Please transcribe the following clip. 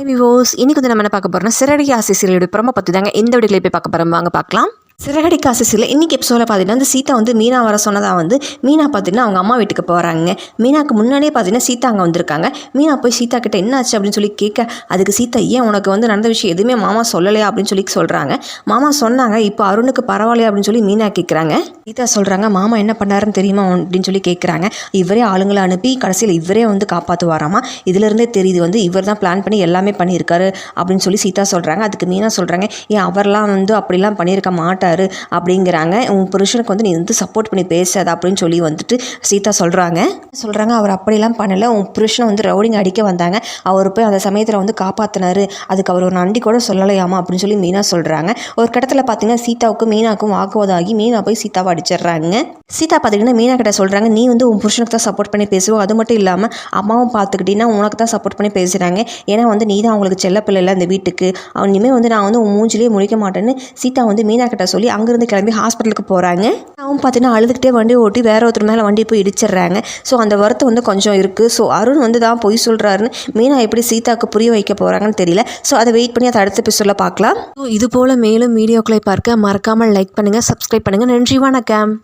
Hi விவோஸ் இன்னைக்கு வந்து நம்ம என்ன பார்க்க போகிறோம்னா சிறடி ஆசை சீரியலோட பற்றி தாங்க இந்த வீடியோவில் போய் பார்க்க போகிறோம் வாங்க பார்க்கலாம். சிறகடி காசு இன்றைக்கி எபிசோடில் பார்த்தீங்கன்னா வந்து சீதா வந்து மீனா வர சொன்னதாக வந்து மீனா பார்த்தீங்கன்னா அவங்க அம்மா வீட்டுக்கு போகிறாங்க மீனாக்கு முன்னாடியே பார்த்தீங்கன்னா சீதா அங்கே வந்திருக்காங்க. மீனா போய் சீதா கிட்ட என்ன ஆச்சு அப்படின்னு சொல்லி கேட்க அதுக்கு சீதா ஏன் உனக்கு வந்து நடந்த விஷயம் எதுவுமே மாமா சொல்லலையா? அப்படின்னு சொல்லி சொல்கிறாங்க மாமா சொன்னாங்க இப்போ அருணுக்கு பரவாயில்லையா? அப்படின்னு சொல்லி மீனா கேட்குறாங்க சீதா சொல்கிறாங்க மாமா என்ன பண்ணாருன்னு தெரியுமா? அப்படின்னு சொல்லி கேட்குறாங்க இவரே ஆளுங்களை அனுப்பி கடைசியில் இவரே வந்து காப்பாற்றுவாராமா இதுலேருந்தே தெரியுது வந்து இவர் தான் பிளான் பண்ணி எல்லாமே பண்ணியிருக்காரு அப்படின்னு சொல்லி சீதா சொல்கிறாங்க அதுக்கு மீனா சொல்கிறாங்க ஏன் அவர்லாம் வந்து அப்படிலாம் பண்ணியிருக்க மாட்டார். அப்படிங்கிறாங்க. உன் புருஷனுக்கு வந்து நீ வந்து சப்போர்ட் பண்ணி பேசாத அப்படின்னு சொல்லி வந்துட்டு சீதா சொல்கிறாங்க சொல்கிறாங்க அவர் அப்படிலாம் பண்ணலை. உன் புருஷனை வந்து ரவுடிங் அடிக்க வந்தாங்க. அவர் போய் அந்த சமயத்தில் வந்து காப்பாற்றினாரு அதுக்கு அவர் ஒரு நன்றி கூட சொல்லலையாமா? அப்படின்னு சொல்லி மீனா சொல்கிறாங்க ஒரு கட்டத்தில் பார்த்தீங்கன்னா சீதாவுக்கும் மீனாக்கும் வாக்குவாதாகி மீனா போய் சீதாவை அடிச்சிடுறாங்க. சீதா பார்த்தீங்கன்னா மீனா கிட்ட சொல்கிறாங்க நீ வந்து உன் புருஷனுக்கு தான் சப்போர்ட் பண்ணி பேசுவோம் அது மட்டும் இல்லாமல் அம்மாவும் பார்த்துக்கிட்டீங்கன்னா உனக்கு தான் சப்போர்ட் பண்ணி பேசுகிறாங்க ஏன்னா வந்து நீ தான் அவங்களுக்கு செல்ல பிள்ளைல இல்லை இந்த வீட்டுக்கு. அவன் இனிமேல் வந்து நான் வந்து உன் மூஞ்சிலேயே முழிக்க மாட்டேன்னு சீதா வந்து மீனா கிட்ட சொல்லி அங்கேருந்து கிளம்பி ஹாஸ்பிட்டலுக்கு போகிறாங்க அவன் பார்த்தீங்கன்னா அழுதுகிட்டே வண்டி ஓட்டி வேற ஒருத்தர் மேலே வண்டி போய் இடிச்சிடுறாங்க. ஸோ அந்த வருத்தம் வந்து கொஞ்சம் இருக்குது ஸோ அருண் வந்து தான் பொய் சொல்கிறாருன்னு மீனா எப்படி சீதாக்கு புரிய வைக்க போகிறாங்கன்னு தெரியல. ஸோ அதை வெயிட் பண்ணி அதை அடுத்த எபிசோடில் பார்க்கலாம். ஸோ இது போல் மேலும் வீடியோக்களை பார்க்க மறக்காமல் லைக் பண்ணுங்கள் சப்ஸ்கிரைப் பண்ணுங்கள் நன்றி வணக்கம்.